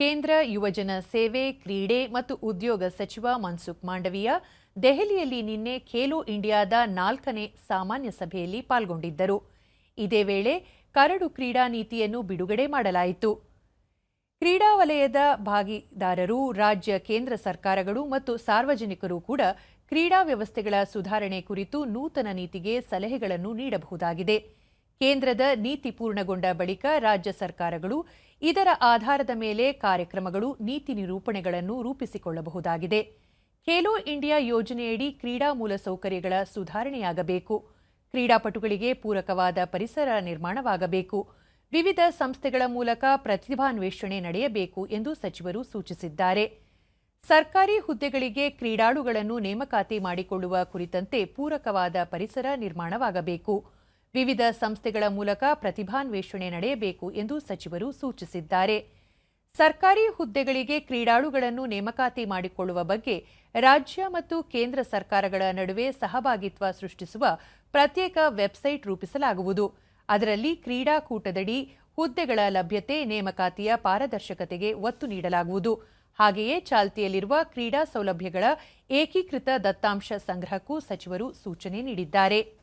ಕೇಂದ್ರ ಯುವಜನ ಸೇವೆ, ಕ್ರೀಡೆ ಮತ್ತು ಉದ್ಯೋಗ ಸಚಿವ ಮನ್ಸುಖ್ ಮಾಂಡವೀಯ ದೆಹಲಿಯಲ್ಲಿ ನಿನ್ನೆ ಖೇಲೋ ಇಂಡಿಯಾದ ನಾಲ್ಕನೇ ಸಾಮಾನ್ಯ ಸಭೆಯಲ್ಲಿ ಪಾಲ್ಗೊಂಡಿದ್ದರು. ಇದೇ ವೇಳೆ ಕರಡು ಕ್ರೀಡಾ ನೀತಿಯನ್ನು ಬಿಡುಗಡೆ ಮಾಡಲಾಯಿತು. ಕ್ರೀಡಾ ವಲಯದ ಭಾಗಿದಾರರು, ರಾಜ್ಯ, ಕೇಂದ್ರ ಸರ್ಕಾರಗಳು ಮತ್ತು ಸಾರ್ವಜನಿಕರು ಕೂಡ ಕ್ರೀಡಾ ವ್ಯವಸ್ಥೆಗಳ ಸುಧಾರಣೆ ಕುರಿತು ನೂತನ ನೀತಿಗೆ ಸಲಹೆಗಳನ್ನು ನೀಡಬಹುದಾಗಿದೆ. ಕೇಂದ್ರದ ನೀತಿ ಪೂರ್ಣಗೊಂಡ ಬಳಿಕ ರಾಜ್ಯ ಸರ್ಕಾರಗಳು ಇದರ ಆಧಾರದ ಮೇಲೆ ಕಾರ್ಯಕ್ರಮಗಳು, ನೀತಿ ನಿರೂಪಣೆಗಳನ್ನು ರೂಪಿಸಿಕೊಳ್ಳಬಹುದಾಗಿದೆ. ಖೇಲೋ ಇಂಡಿಯಾ ಯೋಜನೆಯಡಿ ಕ್ರೀಡಾ ಮೂಲಸೌಕರ್ಯಗಳ ಸುಧಾರಣೆಯಾಗಬೇಕು. ಕ್ರೀಡಾಪಟುಗಳಿಗೆ ಪೂರಕವಾದ ಪರಿಸರ ನಿರ್ಮಾಣವಾಗಬೇಕು. ವಿವಿಧ ಸಂಸ್ಥೆಗಳ ಮೂಲಕ ಪ್ರತಿಭಾನ್ವೇಷಣೆ ನಡೆಯಬೇಕು ಎಂದು ಸಚಿವರು ಸೂಚಿಸಿದ್ದಾರೆ. ಸರ್ಕಾರಿ ಹುದ್ದೆಗಳಿಗೆ ಕ್ರೀಡಾಳುಗಳನ್ನು ನೇಮಕಾತಿ ಮಾಡಿಕೊಳ್ಳುವ ಕುರಿತಂತೆ ಪೂರಕವಾದ ಪರಿಸರ ನಿರ್ಮಾಣವಾಗಬೇಕು. ವಿವಿಧ ಸಂಸ್ಥೆಗಳ ಮೂಲಕ ಪ್ರತಿಭಾನ್ವೇಷಣೆ ನಡೆಯಬೇಕು ಎಂದು ಸಚಿವರು ಸೂಚಿಸಿದ್ದಾರೆ. ಸರ್ಕಾರಿ ಹುದ್ದೆಗಳಿಗೆ ಕ್ರೀಡಾಳುಗಳನ್ನು ನೇಮಕಾತಿ ಮಾಡಿಕೊಳ್ಳುವ ಬಗ್ಗೆ ರಾಜ್ಯ ಮತ್ತು ಕೇಂದ್ರ ಸರ್ಕಾರಗಳ ನಡುವೆ ಸಹಭಾಗಿತ್ವ ಸೃಷ್ಟಿಸುವ ಪ್ರತ್ಯೇಕ ವೆಬ್ಸೈಟ್ ರೂಪಿಸಲಾಗುವುದು. ಅದರಲ್ಲಿ ಕ್ರೀಡಾಕೂಟದಡಿ ಹುದ್ದೆಗಳ ಲಭ್ಯತೆ, ನೇಮಕಾತಿಯ ಪಾರದರ್ಶಕತೆಗೆ ಒತ್ತು ನೀಡಲಾಗುವುದು. ಹಾಗೆಯೇ ಚಾಲ್ತಿಯಲ್ಲಿರುವ ಕ್ರೀಡಾ ಸೌಲಭ್ಯಗಳ ಏಕೀಕೃತ ದತ್ತಾಂಶ ಸಂಗ್ರಹಕ್ಕೂ ಸಚಿವರು ಸೂಚನೆ ನೀಡಿದ್ದಾರೆ.